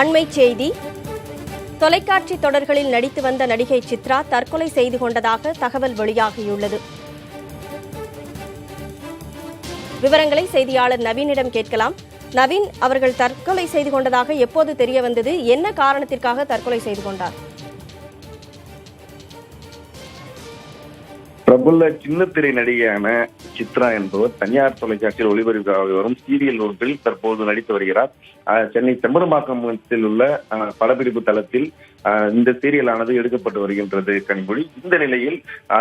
அண்மைச் செய்தி. தொலைக்காட்சி தொடர்களில் நடித்து வந்த நடிகை சித்ரா தற்கொலை செய்து கொண்டதாக தகவல் வெளியாகியுள்ளது. விவரங்களை செய்தியாளர் நவீனிடம் கேட்கலாம். நவீன் அவர்கள் தற்கொலை செய்து கொண்டதாக எப்போது தெரிய வந்தது என்ன காரணத்திற்காக தற்கொலை செய்து கொண்டார்? பிரபல சின்னத்திரை நடிகையான சித்ரா என்பவர் தனியார் தொலைக்காட்சியில் ஒளிபரப்பாக வரும் சீரியல் ஒன்றில் தற்போது நடித்து வருகிறார். சென்னை செம்பரமாக்கத்தில் உள்ள படப்பிடிப்பு தளத்தில் இந்த சீரியலானது எடுக்கப்பட்டு வருகின்றது கனிமொழி. இந்த நிலையில்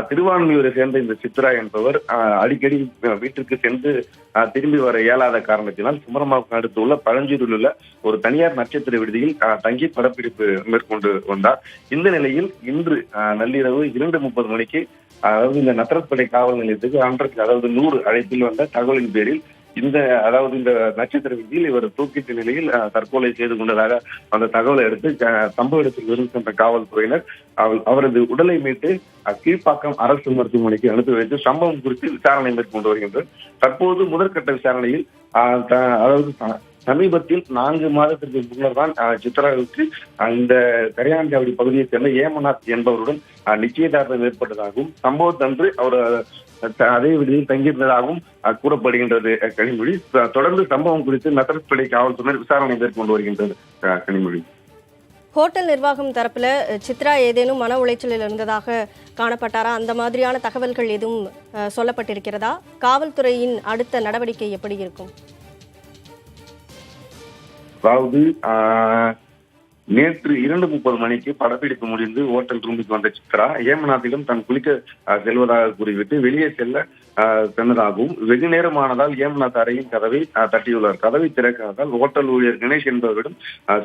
திருவான்மையூரை சேர்ந்த இந்த சித்ரா என்பவர் அஹ், அடிக்கடி வீட்டிற்கு சென்று அஹ், திரும்பி வர இயலாத காரணத்தினால் சிமரமாக்கம் அடுத்து உள்ள பழஞ்சூரில் உள்ள ஒரு தனியார் நட்சத்திர விடுதியில் தங்கி படப்பிடிப்பு மேற்கொண்டு வந்தார். இந்த நிலையில் இன்று நள்ளிரவு இரண்டு முப்பது மணிக்கு அதாவது இந்த நத்தரப்படை காவல் நிலையத்துக்கு அன்றைக்கு அதாவது நூறு அழைப்பில் வந்த தகவலின் பேரில் இந்த அதாவது இந்த நட்சத்திர விதியில் இவர் தூக்கிட்ட நிலையில் தற்கொலை செய்து கொண்டதாக அந்த தகவலை எடுத்து சம்பவ இடத்தில் இருந்து சென்ற காவல்துறையினர் அவரது உடலை மீட்டு கீழ்ப்பாக்கம் அரசு மருத்துவமனைக்கு அனுப்பி வைத்து சம்பவம் குறித்து விசாரணை மேற்கொண்டு வருகின்றனர். தற்போது முதற்கட்ட விசாரணையில் அதாவது சமீபத்தில் நான்கு மாதத்திற்கு முன்னர் தான் சித்ராவுக்கு அந்த இந்த கரையாஞ்சாவடி பகுதியைச் சேர்ந்த ஏமநாத் என்பவருடன் நிச்சயதார்த்தம் ஏற்பட்டதாகவும் சம்பவத்தன்று அவர் அதே விடுதியில் தங்கியிருந்ததாகவும் கூறப்படுகின்றது கனிமொழி. தொடர்ந்து சம்பவம் குறித்து நத்தரப்படை காவல்துறையினர் விசாரணை மேற்கொண்டு வருகின்றது அஹ், கனிமொழி. ஹோட்டல் நிர்வாகம் தரப்புல சித்ரா ஏதேனும் மன உளைச்சலில் இருந்ததாக காணப்பட்டாரா? அந்த மாதிரியான தகவல்கள் எதுவும் அஹ், சொல்லப்பட்டிருக்கிறதா? காவல்துறையின் அடுத்த நடவடிக்கை எப்படி இருக்கும்? அதாவது ஆஹ், நேற்று இரண்டு முப்பது மணிக்கு படப்பிடிப்பு முடிந்து ஓட்டல் ரூமுக்கு வந்த சித்ரா ஏமநாத்திலும் தான் குளிக்க செல்வதாக கூறிவிட்டு வெளியே செல்ல ஆஹ், சென்றதாகவும் வெகு நேரமானதால் ஏம்நாத் அறையின் கதவை தட்டியுள்ளார். கதவை திறக்காததால் ஓட்டல் ஊழியர் கணேஷ் என்பவரிடம்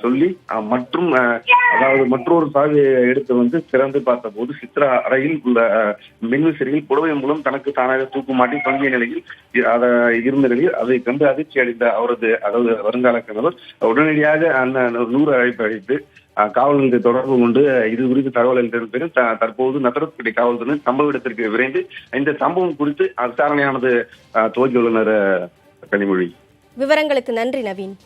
சொல்லி மற்றும் அதாவது மற்றொரு சாவியை எடுத்து வந்து திறந்து பார்த்தபோது சித்ரா அறையில் உள்ள மின்விசிறியில் புடவை மூலம் தனக்கு தானாக தூக்கு மாட்டி தொங்கிய நிலையில் அதை இருந்த நிலையில் அதை கண்டு அதிர்ச்சி அடைந்த அவரது அதாவது வருங்கால கணவர் உடனடியாக அந்த நூறு அழைப்பு அழைத்து காவல்துறை தொடர்பு கொண்டு இது குறித்து தகவல் அளித்ததன் பிறகு தற்போது நத்தரப்பட்டி காவல்துறை சம்பவ இடத்திற்கு விரைந்து இந்த சம்பவம் குறித்து விசாரணையானது அஹ், துவக்கியுள்ளனர் கனிமொழி. விவரங்களுக்கு நன்றி நவீன்.